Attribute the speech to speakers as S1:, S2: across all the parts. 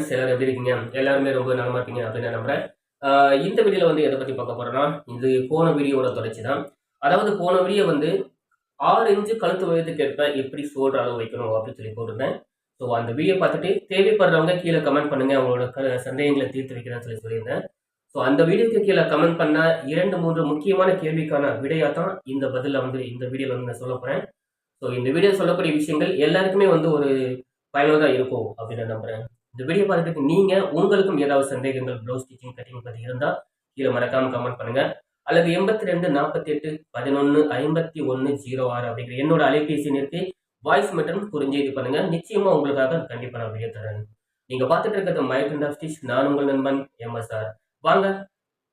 S1: Friends எல்லாரும் எப்படி இருக்கீங்க? எல்லாருமே ரொம்ப நலமா இருக்கீங்க அப்படின்னு நான் நம்புறேன். இந்த வீடியோவில் வந்து எதை பற்றி பார்க்க போகிறேன்னா இது போன வீடியோவோட தொடர்ச்சி தான் அதாவது போன வீடியோ வந்து ஆறு இன்ச்சு கழுத்து உயரத்துக்கு எப்படி சோல்ற அளவு வைக்கணும் அப்படின்னு சொல்லி போட்டிருந்தேன். ஸோ அந்த வீடியோ பார்த்துட்டு தேவைப்படுறவங்க கீழே கமெண்ட் பண்ணுங்க. அவங்களோட க சந்தேகங்களை தீர்த்து வைக்கிறேன்னு சொல்லி சொல்லியிருந்தேன். ஸோ அந்த வீடியோக்கு கீழே கமெண்ட் பண்ண இரண்டு மூன்று முக்கியமான கேள்விக்கான விடையாக தான் இந்த பதிலில் வந்து இந்த வீடியோவில் வந்து நான் சொல்ல போகிறேன் ஸோ இந்த வீடியோ சொல்லக்கூடிய விஷயங்கள் எல்லாருக்குமே வந்து ஒரு பயனுள்ளதாக இருக்கும் அப்படின்னு நான் நம்புறேன். இந்த வீடியோ பார்த்துட்டு நீங்க உங்களுக்கும் ஏதாவது சந்தேகங்கள் ப்ளவுஸ் ஸ்டிச்சிங் கட்டிங் பற்றி இருந்தால் கீழே மறக்காம கமெண்ட் பண்ணுங்க. அல்லது எண்பத்தி ரெண்டு நாற்பத்தி எட்டு பதினொன்று ஐம்பத்தி ஒன்று ஜீரோ ஆறு அப்படிங்கிற என்னோட அலைபேசி நிறுத்தி வாய்ஸ் மற்றும் இது பண்ணுங்க. நிச்சயமா உங்களுக்காக கண்டிப்பா நான் வீடியோ தரேன். நீங்க பார்த்துட்டு இருக்கிறது மைக் அண்ட் ஸ்டிச் நான் உங்கள் நண்பன் எம்எஸ்ஆர் வாங்க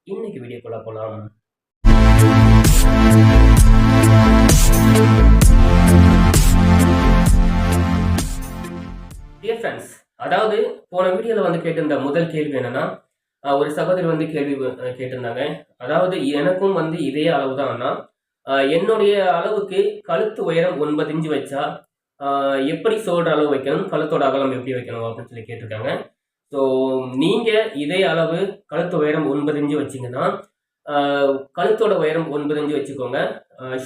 S1: இன்னைக்கு வீடியோக்குள்ள போலாம். டியர் ஃப்ரெண்ட்ஸ் அதாவது போன வீடியோவில் வந்து கேட்டிருந்த முதல் கேள்வி என்னன்னா ஒரு சகோதரி வந்து கேள்வி கேட்டிருந்தாங்க. அதாவது எனக்கும் வந்து இதே அளவு தான்னா என்னுடைய அளவுக்கு கழுத்து உயரம் ஒன்பது இன்ச்சு வச்சா எப்படி சோல்ற அளவு வைக்கணும் கழுத்தோட அகலம் எப்படி வைக்கணும் அப்படின்னு சொல்லி கேட்டிருக்காங்க. ஸோ நீங்கள் இதே அளவு கழுத்து உயரம் ஒன்பது இன்ச்சு வச்சிங்கன்னா கழுத்தோட உயரம் ஒன்பது இன்ச்சு வச்சுக்கோங்க.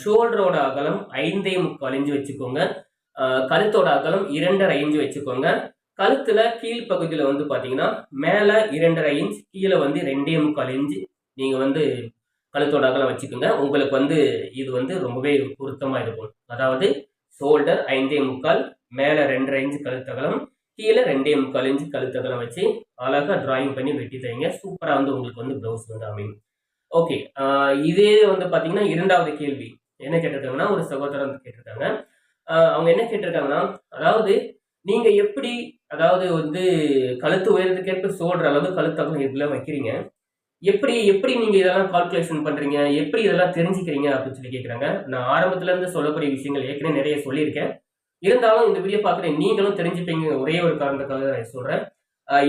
S1: ஷோல்டரோட அகலம் ஐந்தே முக்கால் இன்ச்சு வச்சுக்கோங்க. கழுத்தோட அகலம் இரண்டரை இன்ச்சு வச்சுக்கோங்க. கழுத்துல கீழ் பகுதியில் வந்து பார்த்தீங்கன்னா மேலே இரண்டரை இன்ச் கீழே வந்து ரெண்டே முக்கால் இன்ச் நீங்கள் வந்து கழுத்தோட அகலம் வச்சுக்கோங்க. உங்களுக்கு வந்து இது வந்து ரொம்பவே பொருத்தமாக இருக்கும். அதாவது ஷோல்டர் ஐந்தே முக்கால் மேலே ரெண்டரை இன்ச் கழுத்தகலம் கீழே ரெண்டே முக்கால் இன்ச் கழுத்தகலம் வச்சு அழகாக டிராயிங் பண்ணி வெட்டி தைங்க சூப்பராக வந்து உங்களுக்கு வந்து ப்ளவுஸ் வந்து அமையும். ஓகே இதே வந்து பார்த்தீங்கன்னா இரண்டாவது கேள்வி. என்ன கேட்டிருக்காங்கன்னா ஒரு சகோதரர் வந்து கேட்டிருக்காங்க. அவங்க என்ன கேட்டிருக்காங்கன்னா அதாவது நீங்க எப்படி அதாவது வந்து கழுத்து உயரத்துக்கேற்ப சோடுற அளவு கழுத்தகலம் இதெல்லாம் வைக்கிறீங்க. எப்படி எப்படி நீங்க இதெல்லாம் கால்குலேஷன் பண்றீங்க? எப்படி இதெல்லாம் தெரிஞ்சுக்கிறீங்க? அப்படின்னு சொல்லி கேட்குறாங்க நான் ஆரம்பத்துல இருந்து சொல்லக்கூடிய விஷயங்கள் ஏற்கனவே நிறைய சொல்லியிருக்கேன். இருந்தாலும் இந்த வீடியோ பார்க்குற நீங்களும் தெரிஞ்சுப்பீங்க. ஒரே ஒரு காரணத்துக்காக தான் நான் சொல்றேன்.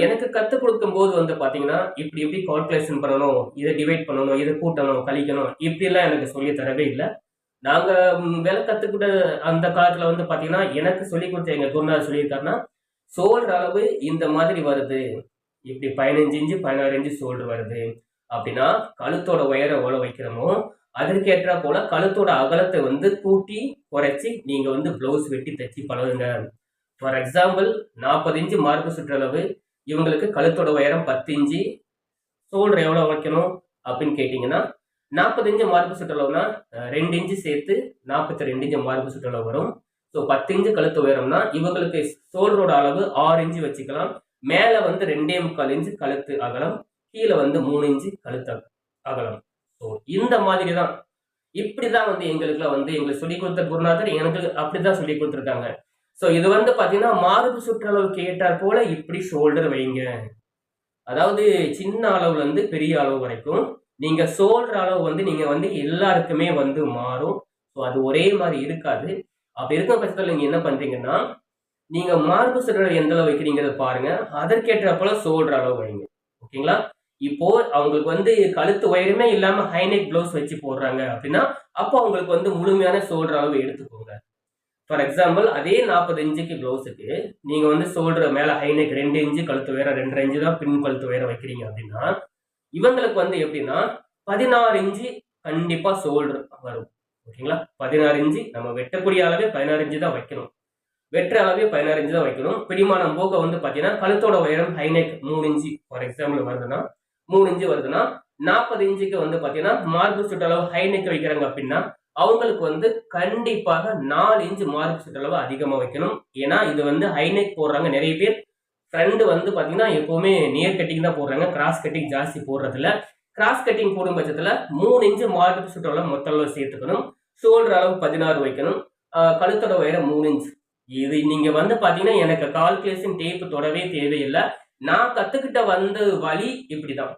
S1: எனக்கு கற்றுக் கொடுக்கும் போது வந்து பார்த்தீங்கன்னா இப்படி எப்படி கால்குலேஷன் பண்ணணும் இதை டிவைட் பண்ணணும் இதை கூட்டணும் கழிக்கணும் இப்படிலாம் எனக்கு சொல்லி தரவே இல்லை. நாங்கள் வேலை கற்றுக்கிட்ட அந்த காலத்தில் வந்து பார்த்தீங்கன்னா எனக்கு சொல்லி கொடுத்த எங்கள் குருநாள் சொல்லியிருக்காருன்னா சோல்ற அளவு இந்த மாதிரி வருது. இப்படி பதினஞ்சு இன்ச்சு பதினாறு இன்ச்சு சோல்டு வருது. அப்படின்னா கழுத்தோட உயரம் எவ்வளோ வைக்கிறோமோ அதற்கேற்ற போல கழுத்தோட அகலத்தை வந்து கூட்டி குறைச்சி நீங்கள் வந்து ப்ளவுஸ் வெட்டி தைச்சி பழகுங்க. ஃபார் எக்ஸாம்பிள் நாற்பது இன்ச்சு மார்பு சுற்றளவு இவங்களுக்கு கழுத்தோட உயரம் பத்து இன்ச்சு சோல்டர் எவ்வளோ வைக்கணும் அப்படின்னு கேட்டிங்கன்னா நாற்பது இன்ச்சு மார்பு சுற்றளவுனா ரெண்டு இன்ச்சு சேர்த்து நாற்பத்தி ரெண்டு இன்ச்சு மார்பு சுற்றளவு வரும். ஸோ பத்து இன்ச்சு கழுத்து உயரம்னா இவங்களுக்கு சோல்டரோட அளவு ஆறு இன்ச்சு வச்சுக்கலாம். மேலே வந்து ரெண்டே முக்கால் இன்ச்சு கழுத்து அகலம் கீழே வந்து மூணு இன்ச்சு கழுத்து அகலம். ஸோ இந்த மாதிரி தான் இப்படி தான் வந்து எங்களுக்குலாம் வந்து எங்களுக்கு சொல்லி கொடுத்த குருநாதர் எனக்கு அப்படி தான் சொல்லி கொடுத்துருக்காங்க. ஸோ இது வந்து பார்த்தீங்கன்னா மார்பு சுற்றளவுக்கு ஏற்றாற் போல இப்படி ஷோல்டர் வைங்க. அதாவது சின்ன அளவுல இருந்து பெரிய அளவு வரைக்கும் நீங்க சோல்ற அளவு வந்து நீங்க வந்து எல்லாருக்குமே வந்து மாறும். ஸோ அது ஒரே மாதிரி இருக்காது. அப்படி இருக்க பட்சத்தில் நீங்க என்ன பண்றீங்கன்னா நீங்க மார்பு சுற்றளவு எந்த அளவு வைக்கிறீங்கிறத பாருங்க. அதற்கேற்ற போல சோல்ற அளவு வைங்க. ஓகேங்களா? இப்போ அவங்களுக்கு வந்து கழுத்து உயரமே இல்லாம ஹைநெக் ப்ளவுஸ் வச்சு போடுறாங்க அப்படின்னா அப்போ அவங்களுக்கு வந்து முழுமையான சோல்ற அளவு எடுத்துக்கோங்க. ஃபார் எக்ஸாம்பிள் அதே நாற்பது இன்ச்சுக்கு ப்ளவுஸுக்கு நீங்க வந்து சோல்ற மேல ஹைநெக் ரெண்டு இன்ச்சு கழுத்து உயரம் ரெண்டரை இன்ச்சு தான் பின் கழுத்து உயரம் வைக்கிறீங்க அப்படின்னா இவங்களுக்கு வந்து எப்படின்னா பதினாறு இன்ச்சு கண்டிப்பா சோல்டர் வரும். ஓகேங்களா பதினாறு இன்ச்சு நம்ம வெட்டக்கூடிய அளவே பதினாறு இன்ச்சு தான் வைக்கணும். வெட்டுற அளவே பதினாறு இன்ச்சு தான் வைக்கணும். பிடிமானம் போக வந்து பார்த்தீங்கன்னா கழுத்தோட உயரம் ஹைநெக் மூணு இன்ச்சு ஃபார் எக்ஸாம்பிள் வருதுன்னா மூணு இன்ச்சு வருதுன்னா நாற்பது இன்ச்சுக்கு வந்து பார்த்தீங்கன்னா மார்பு சுற்றளவு ஹைநெக் வைக்கிறாங்க அப்படின்னா அவங்களுக்கு வந்து கண்டிப்பாக நாலு இன்ச்சு மார்பு சுற்றளவு அதிகமாக வைக்கணும். ஏன்னா இது வந்து ஹைநெக் போடுறாங்க நிறைய பேர். ஃப்ரெண்டு வந்து பார்த்தீங்கன்னா எப்போவுமே நியர் கட்டிங் தான் போடுறாங்க. கிராஸ் கட்டிங் ஜாஸ்தி போடுறதில்ல. கிராஸ் கட்டிங் போடும் பட்சத்தில் மூணு இன்ச்சு மார்க்கெட் சுற்றளவு மொத்த அளவு சேர்த்துக்கணும். ஷோல்டர் அளவு பதினாறு வைக்கணும். கழுத்தோட உயரம் மூணு இன்ச் இது நீங்கள் வந்து பார்த்தீங்கன்னா எனக்கு கால்குலேஷன் டேப் தொடவே தேவையில்லை. நான் கற்றுக்கிட்ட வந்த வழி இப்படி தான்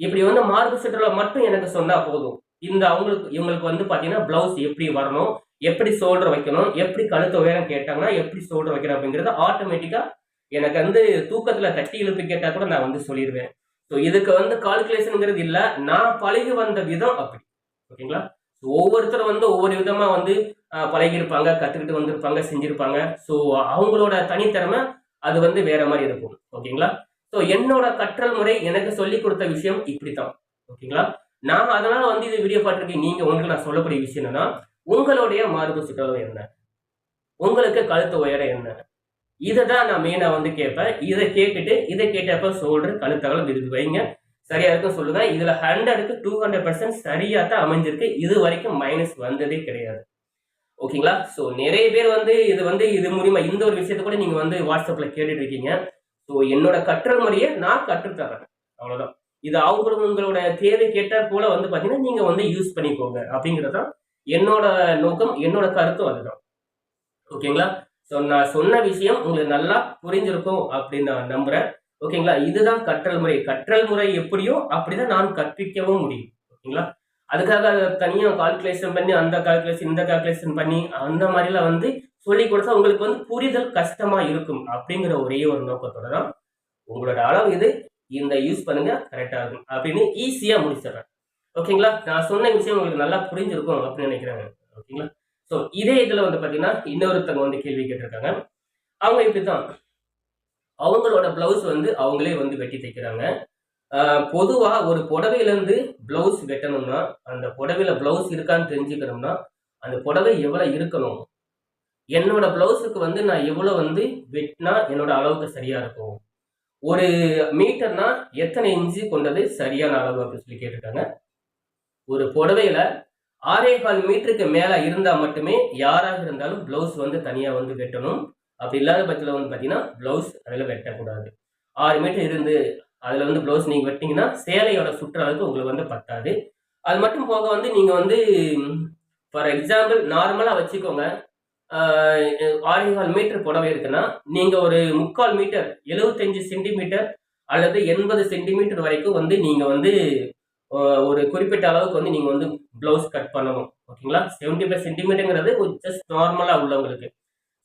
S1: இப்படி வந்து மார்க் சுற்றளவு மட்டும் எனக்கு சொன்னால் போதும். இந்த அவங்களுக்கு இவங்களுக்கு வந்து பார்த்தீங்கன்னா ப்ளவுஸ் எப்படி வரணும் எப்படி ஷோல்டர் வைக்கணும் எப்படி கழுத்த உயரம் கேட்டாங்கன்னா எப்படி ஷோல்டர் வைக்கணும் அப்படிங்கிறது ஆட்டோமேட்டிக்காக எனக்கு வந்து தூக்கத்தில் தட்டி இழுப்பு கேட்டால் கூட நான் வந்து சொல்லிடுவேன். ஸோ இதுக்கு வந்து கால்குலேஷனுங்கிறது இல்லை. நான் பழகி வந்த விதம் அப்படி. ஓகேங்களா? ஒவ்வொருத்தரும் வந்து ஒவ்வொரு விதமாக வந்து ஆஹ், பழகியிருப்பாங்க கற்றுக்கிட்டு வந்திருப்பாங்க செஞ்சிருப்பாங்க. ஸோ அவங்களோட தனித்திறமை அது வந்து வேற மாதிரி இருக்கும். ஓகேங்களா? ஸோ என்னோட கற்றல் முறை எனக்கு சொல்லி கொடுத்த விஷயம் இப்படித்தான். ஓகேங்களா? நான் அதனால வந்து இது வீடியோ பார்த்துருக்கேன். நீங்க உங்களுக்கு நான் சொல்லக்கூடிய விஷயம் என்னன்னா உங்களுடைய மார்பு சுற்றளவு என்ன? உங்களுக்கு கழுத்து உயரம் என்ன? இதை தான் நான் மெயினாக வந்து கேட்பேன். இதை கேட்டுட்டு இதை கேட்டப்ப சொல்கிற கழுத்தகலம் இது வைங்க. சரியா இருக்கும் சொல்லுங்க. இதுல ஹண்ட்ரடுக்கு டூ ஹண்ட்ரட் பர்சன்ட் சரியா தான் அமைஞ்சிருக்கு. இது வரைக்கும் மைனஸ் வந்ததே கிடையாது. ஓகேங்களா ஸோ நிறைய பேர் வந்து இது வந்து இது மூலியமா இந்த ஒரு விஷயத்த கூட நீங்க வந்து வாட்ஸ்அப்ல கேட்டுட்டு இருக்கீங்க. ஸோ என்னோட கற்றல் முறையை நான் கற்றுத்தரேன் அவ்வளவுதான். இது அவங்களும் உங்களோட தேவை கேட்டால் போல வந்து பாத்தீங்கன்னா நீங்க வந்து யூஸ் பண்ணிக்கோங்க. அப்படிங்கறதுதான் என்னோட நோக்கம் என்னோட கருத்தும் அதுதான். ஓகேங்களா ஸோ நான் சொன்ன விஷயம் உங்களுக்கு நல்லா புரிஞ்சிருக்கும் அப்படின்னு நான் நம்புறேன். ஓகேங்களா? இதுதான் கற்றல் முறை. கற்றல் முறை எப்படியோ அப்படிதான் நான் கற்பிக்கவும் முடியும். ஓகேங்களா? அதுக்காக தனியாக கால்குலேஷன் பண்ணி அந்த கால்குலேஷன் இந்த கால்குலேஷன் பண்ணி அந்த மாதிரிலாம் வந்து சொல்லி கொடுத்தா உங்களுக்கு வந்து புரிதல் கஷ்டமா இருக்கும் அப்படிங்கிற ஒரே ஒரு நோக்கத்தோட தான் உங்களோட அளவு இது இந்த யூஸ் பண்ணுங்க கரெக்டாக இருக்கும் அப்படின்னு ஈஸியாக முடிச்சிடுறேன். ஓகேங்களா? நான் சொன்ன விஷயம் உங்களுக்கு நல்லா புரிஞ்சிருக்கும் அப்படின்னு நினைக்கிறேன். ஓகேங்களா? ஸோ இதே இதுல வந்து பாத்தீங்கன்னா இன்னொருத்தவங்க வந்து கேள்வி கேட்டிருக்காங்க. அவங்க இப்படித்தான். அவங்களோட பிளவுஸ் வந்து அவங்களே வந்து வெட்டி தைக்கிறாங்க. பொதுவா ஒரு புடவையிலேருந்து பிளவுஸ் வெட்டணும்னா அந்த புடவையில பிளவுஸ் இருக்கான்னு தெரிஞ்சுக்கணும்னா அந்த புடவை எவ்வளவு இருக்கணும்? என்னோட பிளவுஸுக்கு வந்து நான் எவ்வளவு வந்து வெட்டினா என்னோட அளவுக்கு சரியா இருக்கும்? ஒரு மீட்டர்னா எத்தனை இன்ச்சு கொண்டது சரியான அளவு அப்படின்னு சொல்லி கேட்டிருக்காங்க. ஒரு புடவையில ஆறே கால் மீட்டருக்கு மேலே இருந்தால் மட்டுமே யாராக இருந்தாலும் பிளவுஸ் வந்து தனியாக வந்து வெட்டணும். அப்படி இல்லாத பட்சத்தில் வந்து பார்த்தீங்கன்னா பிளவுஸ் அதில் வெட்டக்கூடாது. ஆறு மீட்டர் இருந்து அதில் வந்து ப்ளவுஸ் நீங்கள் வெட்டிங்கன்னா சேலையோட சுற்றளவுக்கு உங்களுக்கு வந்து பத்தாது. அது மட்டும் போக வந்து நீங்கள் வந்து ஃபார் எக்ஸாம்பிள் நார்மலாக வச்சுக்கோங்க. ஆறேகால் மீட்டர் புடவை இருக்குன்னா நீங்கள் ஒரு முக்கால் மீட்டர் எழுபத்தஞ்சு சென்டிமீட்டர் அல்லது எண்பது சென்டிமீட்டர் வரைக்கும் வந்து நீங்கள் வந்து ஒரு குறிப்பிட்ட அளவுக்கு வந்து நீங்கள் வந்து ப்ளவுஸ் கட் பண்ணணும் ஓகேங்களா? செவன்ட்டி ஃபைவ் சென்டிமீட்டருங்கிறது ஜஸ்ட் நார்மலாக உள்ளவங்களுக்கு.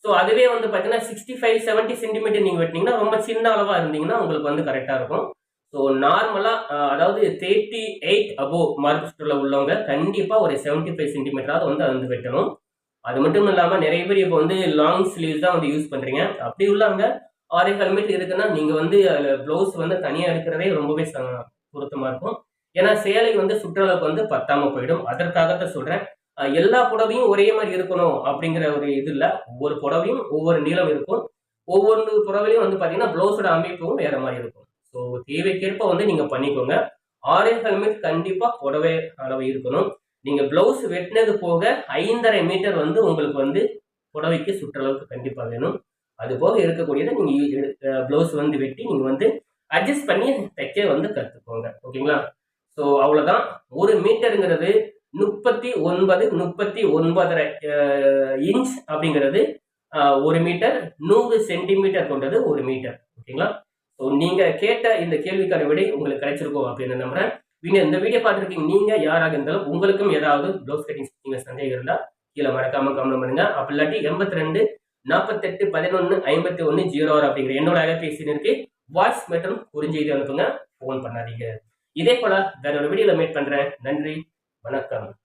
S1: ஸோ அதுவே வந்து பார்த்தீங்கன்னா சிக்ஸ்டி ஃபைவ் செவன்ட்டி சென்டிமீட்டர் நீங்கள் வெட்டினீங்கன்னா ரொம்ப சின்ன அளவாக இருந்தீங்கன்னா உங்களுக்கு வந்து கரெக்டாக இருக்கும். ஸோ நார்மலாக அதாவது தேர்ட்டி எயிட் அபோவ் மார்க் உள்ளவங்க கண்டிப்பாக ஒரு செவன்ட்டி ஃபைவ் சென்டிமீட்டராவது வந்து அது வந்து வெட்டணும். அது மட்டும் இல்லாமல் நிறைய பேர் இப்போ வந்து லாங் ஸ்லீவ்ஸ் தான் வந்து யூஸ் பண்ணுறீங்க அப்படி உள்ளவங்க ஆறே கால் இருக்குன்னா நீங்கள் வந்து அதில் ப்ளவுஸ் வந்து தனியாக எடுக்கிறதே ரொம்பவே பொருத்தமாக இருக்கும். ஏன்னா சேலை வந்து சுற்றுலாவுக்கு வந்து பத்தாம போயிடும். அதற்காகத்தான் சொல்கிறேன் எல்லா புடவையும் ஒரே மாதிரி இருக்கணும் அப்படிங்கிற ஒரு இது இல்லை. ஒவ்வொரு புடவையும் ஒவ்வொரு நீளம் இருக்கும். ஒவ்வொரு புடவையும் வந்து பார்த்தீங்கன்னா ப்ளவுஸோட அமைப்பும் வேற மாதிரி இருக்கும். ஸோ தேவைக்கேற்ப வந்து நீங்கள் பண்ணிக்கோங்க. ஆரே ஹெல்மெட் கண்டிப்பாக புடவை அளவு இருக்கணும். நீங்கள் ப்ளவுஸ் வெட்டினது போக ஐந்தரை மீட்டர் வந்து உங்களுக்கு வந்து புடவைக்கு சுற்றளவுக்கு கண்டிப்பாக வேணும். அது போக இருக்கக்கூடியதை நீங்கள் ப்ளவுஸ் வந்து வெட்டி நீங்கள் வந்து அட்ஜஸ்ட் பண்ணி தைக்க வந்து கற்றுக்கோங்க ஓகேங்களா? ஸோ அவ்வளோதான் ஒரு மீட்டருங்கிறது முப்பத்தி ஒன்பது முப்பத்தி ஒன்பதரை இன்ச் அப்படிங்கிறது ஒரு மீட்டர் நூறு சென்டிமீட்டர் கொண்டது ஒரு மீட்டர். ஓகேங்களா? ஸோ நீங்க கேட்ட இந்த கேள்விக்கான விடை உங்களுக்கு கிடைச்சிருக்கும் அப்படின்னு நம்புறேன். நீங்கள் இந்த வீடியோ பார்த்துருக்கீங்க நீங்க யாராக இருந்தாலும் உங்களுக்கும் ஏதாவது ப்ளவுஸ் கட்டிங் நீங்கள் சந்தேகம் இருந்தா கீழே மறக்காம கவனம் பண்ணுங்க. அப்படி இல்லாட்டி எண்பத்தி ரெண்டு நாற்பத்தெட்டு பதினொன்று ஐம்பத்தி ஒன்று ஜீரோ ஆறு அப்படிங்கிற என்னோட அலைபேசி இருக்கு வாய்ஸ் மற்றும் குறுஞ்செய்தி அனுப்புங்க. ஃபோன் பண்ணாதீங்க. இதே போல வேற ஒரு வீடியோல மீட் பண்றேன். நன்றி வணக்கம்.